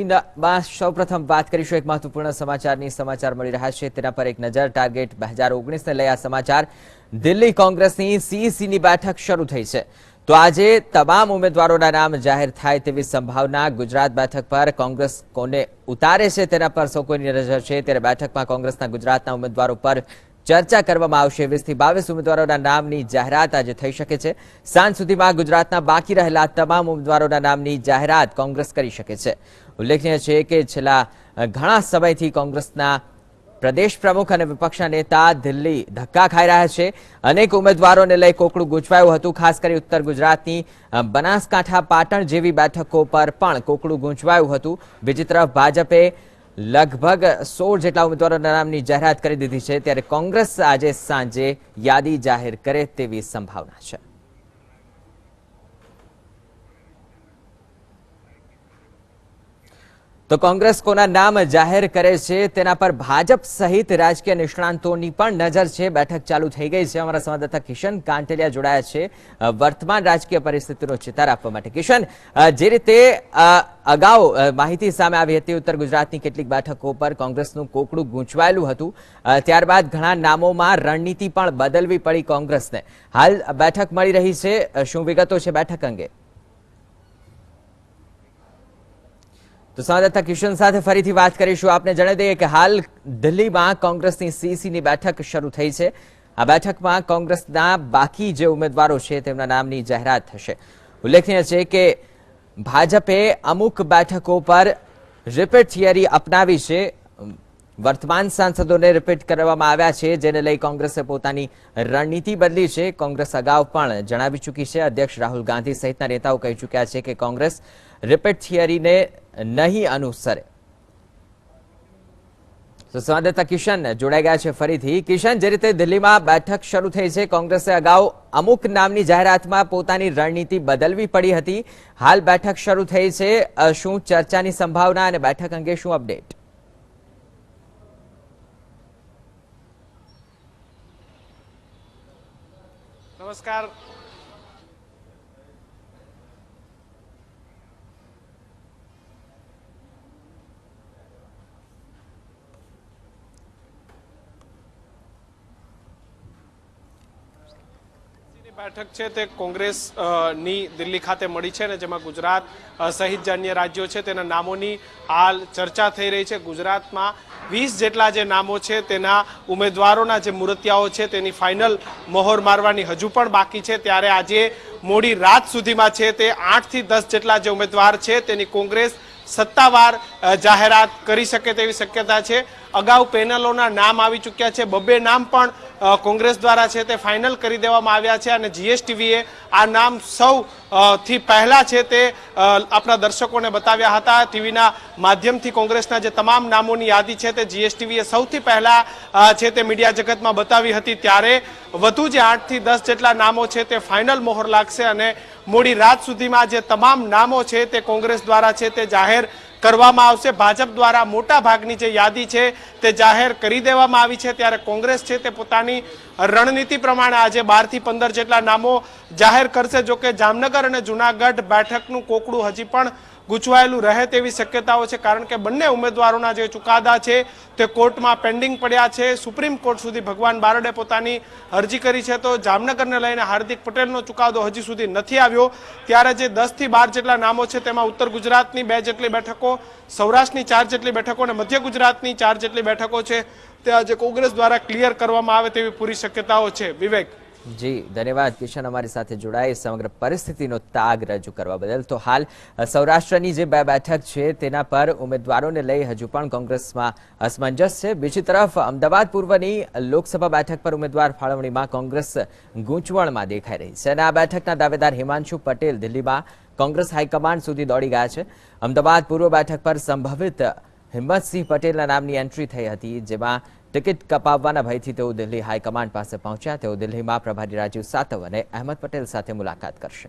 માં સૌપ્રથમ વાત કરીશું એક મહત્વપૂર્ણ સમાચારની. સમાચાર મળી રહ્યા છે. તેના પર એક નજર. ટાર્ગેટ બે હજાર ઓગણીસને લઈ આ સમાચાર દિલ્હી કોંગ્રેસની સીઈસીની બેઠક શરૂ થઈ છે. તો આજે તમામ ઉમેદવારોના નામ જાહેર થાય તેવી સંભાવના ગુજરાત બેઠક પર કોંગ્રેસ કોને ઉતારે છે તેના પર સૌ કોઈની નજર છે. ત્યારે બેઠકમાં કોંગ્રેસના ગુજરાતના ઉમેદવારો પર ચર્ચા કરવામાં આવશે. વીસથી બાવીસ ઉમેદવારોના નામની જાહેરાત આજે થઈ શકે છે. સાંજ સુધીમાં ગુજરાતના બાકી રહેલા તમામ ઉમેદવારોના નામની જાહેરાત કોંગ્રેસ કરી શકે છે. ઉલ્લેખનીય છે કે છેલ્લા ઘણા સમયથી કોંગ્રેસના પ્રદેશ પ્રમુખ અને વિપક્ષના નેતા દિલ્હી ધક્કા ખાઈ રહ્યા છે. અનેક ઉમેદવારોને લઈ કોકડું ગુંચવાયું હતું. ખાસ કરી ઉત્તર ગુજરાતની બનાસકાંઠા પાટણ જેવી બેઠકો પર પણ કોકડું ગૂંચવાયું હતું. બીજી તરફ ભાજપે લગભગ સોળ જેટલા ઉમેદવારોના નામની જાહેરાત કરી દીધી છે. ત્યારે કોંગ્રેસ આજે સાંજે યાદી જાહેર કરે તેવી સંભાવના છે. તો કોંગ્રેસ કોના નામ જાહેર કરે છે, તેના પર ભાજપ સહિત રાજકીય નિષ્ણાંતોની પણ નજર છે. બેઠક ચાલુ થઈ ગઈ છે. અમારા સંવાદદાતા કિશન કાંટેલિયા જોડાયા છે. વર્તમાન રાજકીય પરિસ્થિતિનો ચિતાર આપવા માટે. કિશન જે રીતે અગાઉ માહિતી સામે આવી હતી ઉત્તર ગુજરાતની કેટલીક બેઠકો પર કોંગ્રેસનું કોકડું ગૂંચવાયેલું હતું. ત્યારબાદ ઘણા નામોમાં રણનીતિ પણ બદલવી પડી કોંગ્રેસને. હાલ બેઠક મળી રહી છે. શું વિગતો છે બેઠક અંગે? તો સંવાદદાતા કિશન સાથે ફરીથી વાત કરીશું. આપને જણાવી દઈએ કે હાલ દિલ્હીમાં કોંગ્રેસની સીસીની બેઠક શરૂ થઈ છે. આ બેઠકમાં કોંગ્રેસના બાકી જે ઉમેદવારો છે તેમના નામની જાહેરાત થશે. ઉલ્લેખનીય છે કે ભાજપે અમુક બેઠકો પર રિપીટ થિયરી અપનાવી છે. વર્તમાન સાંસદોને રિપીટ કરવામાં આવ્યા છે, જેને લઈ કોંગ્રેસે પોતાની રણનીતિ બદલી છે. કોંગ્રેસ અગાઉ પણ જણાવી ચૂકી છે. અધ્યક્ષ રાહુલ ગાંધી સહિતના નેતાઓ કહી ચૂક્યા છે કે કોંગ્રેસ રિપીટ થિયરીને નહીં અનુસરે. સંવાદદાતા કિશન જોડાઈ ગયા છે ફરીથી. કિશન, જે રીતે દિલ્હીમાં બેઠક શરૂ થઈ છે, કોંગ્રેસે અગાઉ અમુક નામની જાહેરાતમાં પોતાની રણનીતિ બદલવી પડી હતી. હાલ બેઠક શરૂ થઈ છે. શું ચર્ચાની સંભાવના અને બેઠક અંગે શું અપડેટ? નમસ્કાર. બેઠક છે તે કોંગ્રેસની દિલ્હી ખાતે મળી છે ને જેમાં ગુજરાત સહિત જે અન્ય રાજ્યો છે તેના નામોની હાલ ચર્ચા થઈ રહી છે. ગુજરાતમાં વીસ જેટલા જે નામો છે તેના ઉમેદવારોના જે મૂર્તિયાઓ છે તેની ફાઇનલ મહોર મારવાની હજુ પણ બાકી છે. ત્યારે આજે મોડી રાત સુધીમાં છે તે આઠથી દસ જેટલા જે ઉમેદવાર છે તેની કોંગ્રેસ સત્તાવાર જાહેરાત કરી શકે તેવી શક્યતા છે. અગાઉ પેનલોના નામ આવી ચૂક્યા છે. બબ્બે નામ પણ કોંગ્રેસ દ્વારા છે તે ફાઇનલ કરી દેવામાં આવ્યા છે અને જીએસટીવીએ આ નામ સૌ પહેલાં થી પહેલા છે તે આપણા દર્શકોને બતાવ્યા હતા. ટીવીના માધ્યમથી કોંગ્રેસના જે તમામ નામોની યાદી છે તે જીએસટીવીએ સૌથી પહેલાં છે તે મીડિયા જગતમાં બતાવી હતી. ત્યારે વધુ જે આઠથી દસ જેટલા નામો છે તે ફાઇનલ મોહર લાગશે અને મોડી રાત સુધીમાં જે તમામ નામો છે તે કોંગ્રેસ દ્વારા છે તે જાહેર કરવામાં આવશે. ભાજપ દ્વારા મોટા ભાગની જે યાદી છે તે જાહેર કરી દેવામાં આવી છે. ત્યારે કોંગ્રેસ છે તે પોતાની રણનીતિ પ્રમાણે આજે બારથી પંદર જેટલા નામો જાહેર કરશે, જો કે જામનગર અને જુનાગઢ બેઠકનું કોકડું હજી પણ ગૂંચવાયેલું રહે તેવી શક્યતાઓ છે, કારણ કે બંને ઉમેદવારોના જે ચુકાદા છે તે કોર્ટમાં પેન્ડિંગ પડ્યા છે. સુપ્રીમ કોર્ટ સુધી ભગવાન બારડે પોતાની અરજી કરી છે, તો જામનગરને લઈને હાર્દિક પટેલનો ચુકાદો હજી સુધી નથી આવ્યો. ત્યારે જે દસથી બાર જેટલા નામો છે તેમાં ઉત્તર ગુજરાતની બે જેટલી બેઠકો, સૌરાષ્ટ્રની ચાર જેટલી બેઠકો અને મધ્ય ગુજરાતની ચાર જેટલી બેઠકો છે. તે આજે કોંગ્રેસ દ્વારા ક્લિયર કરવામાં આવે તેવી પૂરી શક્યતાઓ છે. વિવેક. જી, ધન્યવાદ. કિશન અમારી સાથે જોડાય. સમગ્ર પરિસ્થિતિનો તાગ રજૂ કરવા બદલ. તો હાલ સૌરાષ્ટ્રની જે બે બેઠક છે, તેના પર ઉમેદવારોને લઈ હજુ પણ કોંગ્રેસમાં અસમંજસ છે. બીજી તરફ, અમદાવાદ પૂર્વની લોકસભા બેઠક પર ઉમેદવાર ફાળવણીમાં કોંગ્રેસ ગૂંચવણમાં દેખાઈ રહી છે. અને આ બેઠકના દાવેદાર હિમાંશુ પટેલ દિલ્હીમાં કોંગ્રેસ હાઈકમાન્ડ સુધી દોડી ગયા છે. અમદાવાદ પૂર્વ બેઠક પર સંભવિત હિંમતસિંહ પટેલના નામની એન્ટ્રી થઈ હતી, જેમાં ટિકિટ કપાવવાના ભયથી તેઓ દિલ્હી હાઈકમાન્ડ પાસે પહોંચ્યા. તેઓ દિલ્હીમાં પ્રભારી રાજીવ સાતવ અને અહેમદ પટેલ સાથે મુલાકાત કરશે.